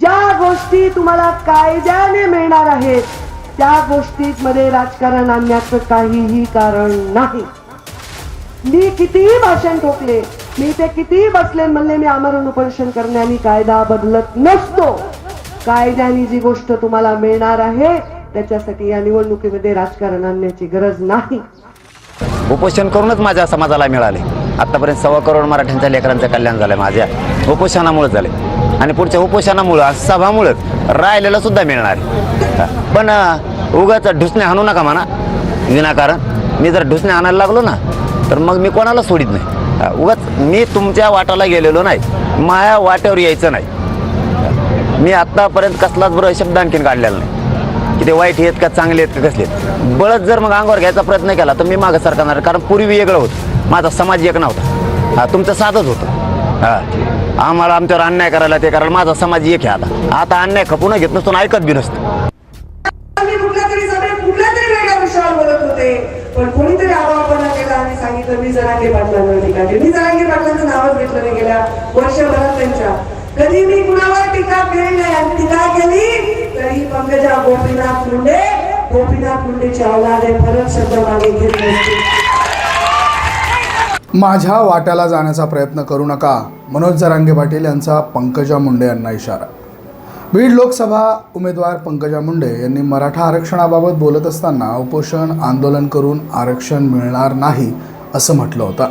ज्या गोष्टी तुम्हाला कायद्याने मिळणार आहेत त्या गोष्टीमध्ये राजकारण आणण्याचं काहीही कारण नाही. मी कितीही भाषण ठोकले मी ते कितीही बसले म्हणले मी आमरण उपोषण करण्याने कायदा बदलत नसतो. कायद्याने जी गोष्ट तुम्हाला मिळणार आहे त्याच्यासाठी या निवडणुकीमध्ये राजकारण आणण्याची गरज नाही. उपोषण करूनच माझ्या समाजाला मिळाले. आतापर्यंत सव्वा करोड मराठ्यांच्या लेकरांचं कल्याण झालं माझ्या. उपोषणामुळे झाले. आणि पुढच्या उपोषणामुळं सभामुळंच राहिलेला सुद्धा मिळणार. आहे. पण उगाच ढुसणे आणू नका म्हणा. विनाकारण. मी जर ढुसणे आणायला लागलो ना तर मग मी कोणाला सोडित नाही. उगाच मी तुमच्या वाटाला गेलेलो नाही. माया वाट्यावर यायचं नाही. मी आत्तापर्यंत कसलाच बरं शब्द आणखीन काढलेला नाही. की ते वाईट आहेत का चांगले आहेत का कसले आहेत. बळच जर मग अंगावर घ्यायचा प्रयत्न केला तर मी मागं सरकारणार कारण पूर्वी वेगळं होतं. माझा समाज एक नव्हता. हा तुमचं साधच होतं. हा. आम्हाला आमच्यावर अन्याय करायला ते करायला माझा समाज एक आहे आता. आता अन्याय खपून घेत नसतो आणि ऐकत बी नसतो. मी कुठल्या तरी सभेत कुठल्या तरी वेगळ्या विषयावर बोलत होते. पण कोणीतरी आवाहपणा केला आणि सांगितलं मी जरांगे पाटलांवर टीका केली. मी जरांगे पाटलांचं नावच घेतलं नाही गेल्या वर्षभरात त्यांच्या. कधी मी कुणावर टीका केली नाही आणि टीका केली तरी पंकजा गोपीनाथ मुंडे गोपीनाथ मुंडेची औलाद आहे परत शब्द मागे घेत नसते माझ्या वाट्याला जाण्याचा प्रयत्न करू नका. मनोज जरांगे पाटील यांचा पंकजा मुंडे यांना इशारा. बीड लोकसभा उमेदवार पंकजा मुंडे यांनी मराठा आरक्षणाबाबत बोलत असताना उपोषण आंदोलन करून आरक्षण मिळणार नाही असं म्हटलं होतं.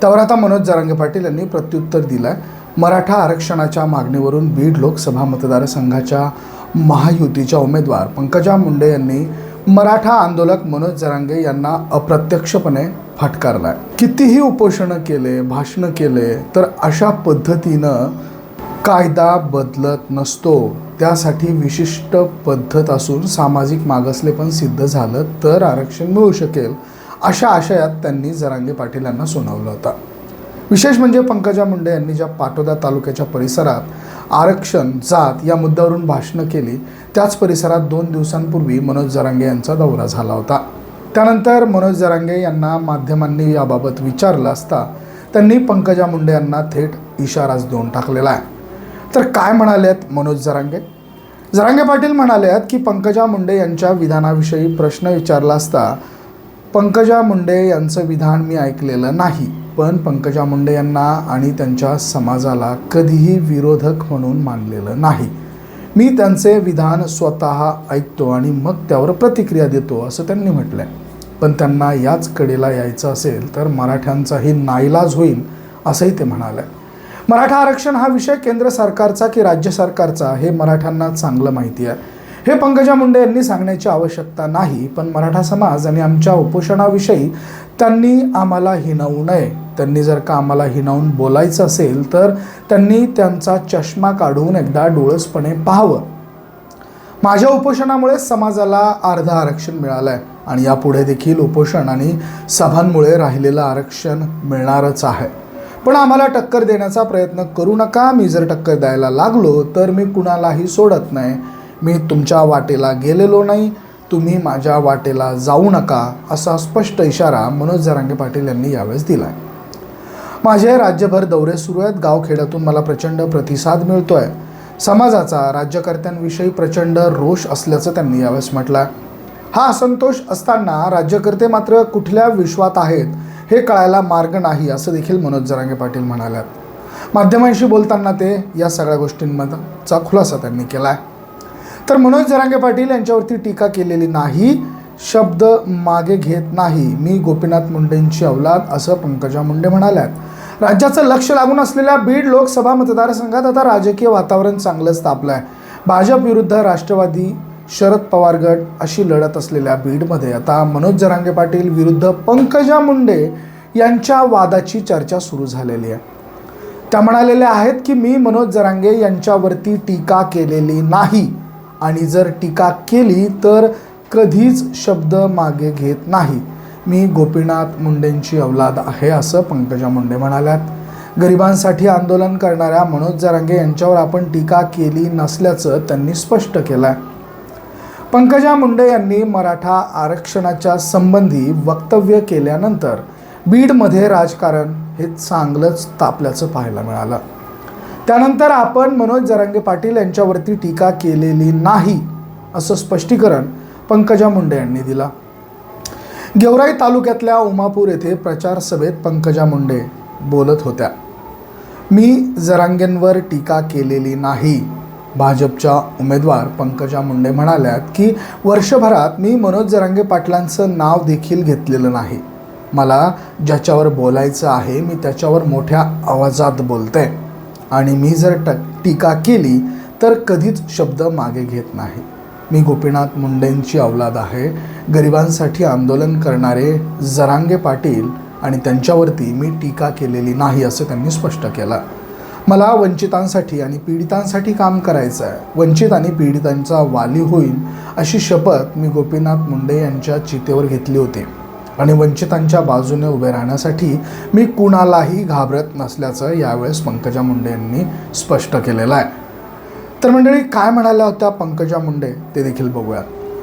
त्यावर आता मनोज जरांगे पाटील यांनी प्रत्युत्तर दिलं आहे मराठा आरक्षणाच्या मागणीवरून बीड लोकसभा मतदारसंघाच्या महायुतीच्या उमेदवार पंकजा मुंडे यांनी मराठा आंदोलक मनोज जरांगे यांना अप्रत्यक्षपणे फटकारलाय. कितीही उपोषणं केले भाषणं केले तर अशा पद्धतीनं कायदा बदलत नसतो. त्यासाठी विशिष्ट पद्धत असून सामाजिक मागासलेपण सिद्ध झालं तर आरक्षण मिळू शकेल अशा आशयात त्यांनी जरांगे पाटील यांना सुनावलं होता. विशेष म्हणजे पंकजा मुंडे यांनी ज्या पाटोदा तालुक्याच्या परिसरात आरक्षण जात या मुद्द्यावरून भाषणं केली. त्याच परिसरात दोन दिवसांपूर्वी मनोज जरांगे यांचा दौरा झाला होता. त्यानंतर मनोज जरांगे यांना माध्यमांनी याबाबत विचारलं असता त्यांनी पंकजा मुंडे यांना थेट इशाराच देऊन टाकलेला आहे. तर काय म्हणालेत मनोज जरांगे? जरांगे पाटील म्हणाले आहेत की पंकजा मुंडे यांच्या विधानाविषयी प्रश्न विचारला असता पंकजा मुंडे यांचं विधान मी ऐकलेलं नाही. पण पंकजा मुंडे यांना आणि त्यांच्या समाजाला कधीही विरोधक म्हणून मानलेलं नाही. मी त्यांचे विधान स्वतः ऐकतो आणि मग त्यावर प्रतिक्रिया देतो असं त्यांनी म्हटलं आहे पण त्यांना याच कडेला यायचं असेल तर मराठ्यांचाही नाईलाज होईल असंही ते म्हणाले. मराठा आरक्षण हा विषय केंद्र सरकारचा की राज्य सरकारचा हे मराठ्यांना चांगलं माहिती आहे. हे पंकजा मुंडे यांनी सांगण्याची आवश्यकता नाही पण मराठा समाज आणि आमच्या उपोषणाविषयी त्यांनी आम्हाला हिणवू नये. त्यांनी जर का आम्हाला हिणवून बोलायचं असेल तर त्यांनी त्यांचा चष्मा काढून एकदा डोळसपणे पाहावं. माझ्या उपोषणामुळे समाजाला अर्ध आरक्षण मिळालं आहे आणि यापुढे देखील उपोषण आणि सभांमुळे राहिलेलं आरक्षण मिळणारच आहे. पण आम्हाला टक्कर देण्याचा प्रयत्न करू नका. मी जर टक्कर द्यायला लागलो तर मी कुणालाही सोडत नाही. मी तुमच्या वाटेला गेलेलो नाही तुम्ही माझ्या वाटेला जाऊ नका असा स्पष्ट इशारा मनोज जरांगे पाटील यांनी यावेळेस दिला आहे माझे राज्यभर दौरे सुरू आहेत. गावखेड्यातून मला प्रचंड प्रतिसाद मिळतो आहे समाजाचा राज्यकर्त्यांविषयी प्रचंड रोष असल्याचं त्यांनी यावेळेस म्हटलं हा असंतोष असताना राज्यकर्ते मात्र कुठल्या विश्वात आहेत हे कळायला मार्ग नाही असं देखील मनोज जरांगे पाटील म्हणाल्यात. माध्यमांशी बोलताना ते या सगळ्या गोष्टींमधचा खुलासा त्यांनी केला आहे तर मनोज जरांगे पाटील यांच्यावरती टीका केलेली नाही शब्द मागे घेत नाही. मी गोपीनाथ मुंडेंची अवलाद असं पंकजा मुंडे म्हणाल्यात. राज्याचं लक्ष लागून असलेल्या बीड लोकसभा मतदारसंघात आता राजकीय वातावरण चांगलंच तापलं आहे भाजप विरुद्ध राष्ट्रवादी शरद पवार गट अशी लढत असलेल्या बीडमध्ये आता मनोज जरांगे पाटील विरुद्ध पंकजा मुंडे यांच्या वादाची चर्चा सुरू झालेली आहे. त्या म्हणालेल्या आहेत की मी मनोज जरांगे यांच्यावरती टीका केलेली नाही. आणि जर टीका केली तर कधीच शब्द मागे घेत नाही. मी गोपीनाथ मुंडेंची अवलाद आहे असं पंकजा मुंडे म्हणाल्यात. गरिबांसाठी आंदोलन करणाऱ्या मनोज जरांगे यांच्यावर आपण टीका केली नसल्याचं त्यांनी स्पष्ट केलं आहे पंकजा मुंडे यांनी मराठा आरक्षणाच्या संबंधी वक्तव्य केल्यानंतर बीडमध्ये राजकारण हे चांगलंच तापल्याचं पाहायला मिळालं. त्यानंतर आपण मनोज जरांगे पाटील यांच्यावरती टीका केलेली नाही असं स्पष्टीकरण पंकजा मुंडे यांनी दिला. गेवराई तालुक्यातल्या उमापूर येथे प्रचार सभेत पंकजा मुंडे बोलत होत्या. मी जरांगेंवर टीका केलेली नाही भाजपच्या उमेदवार पंकजा मुंडे म्हणाल्यात की वर्षभरात मी मनोज जरांगे पाटलांचं नाव देखील घेतलेलं नाही. मला ज्याच्यावर बोलायचं आहे मी त्याच्यावर मोठ्या आवाजात बोलते. आणि मी जर ट टीका केली तर कधीच शब्द मागे घेत नाही. मी गोपीनाथ मुंडेंची अवलाद आहे. गरिबांसाठी आंदोलन करणारे जरांगे पाटील आणि त्यांच्यावरती मी टीका केलेली नाही असं त्यांनी स्पष्ट केलं. मला वंचितांसाठी आणि पीडितांसाठी काम करायचं आहे वंचित आणि पीडितांचा वाली होईल अशी शपथ मी गोपीनाथ मुंडे यांच्या चितेवर घेतली होती. आणि वंचितांच्या बाजूने उभे राहण्यासाठी मी कुणालाही घाबरत नसल्याचं यावेळेस पंकजा मुंडे यांनी स्पष्ट केलेलं आहे. तर मंडळी काय म्हणाल्या होत्या पंकजा मुंडे? ते देखील बघूयात.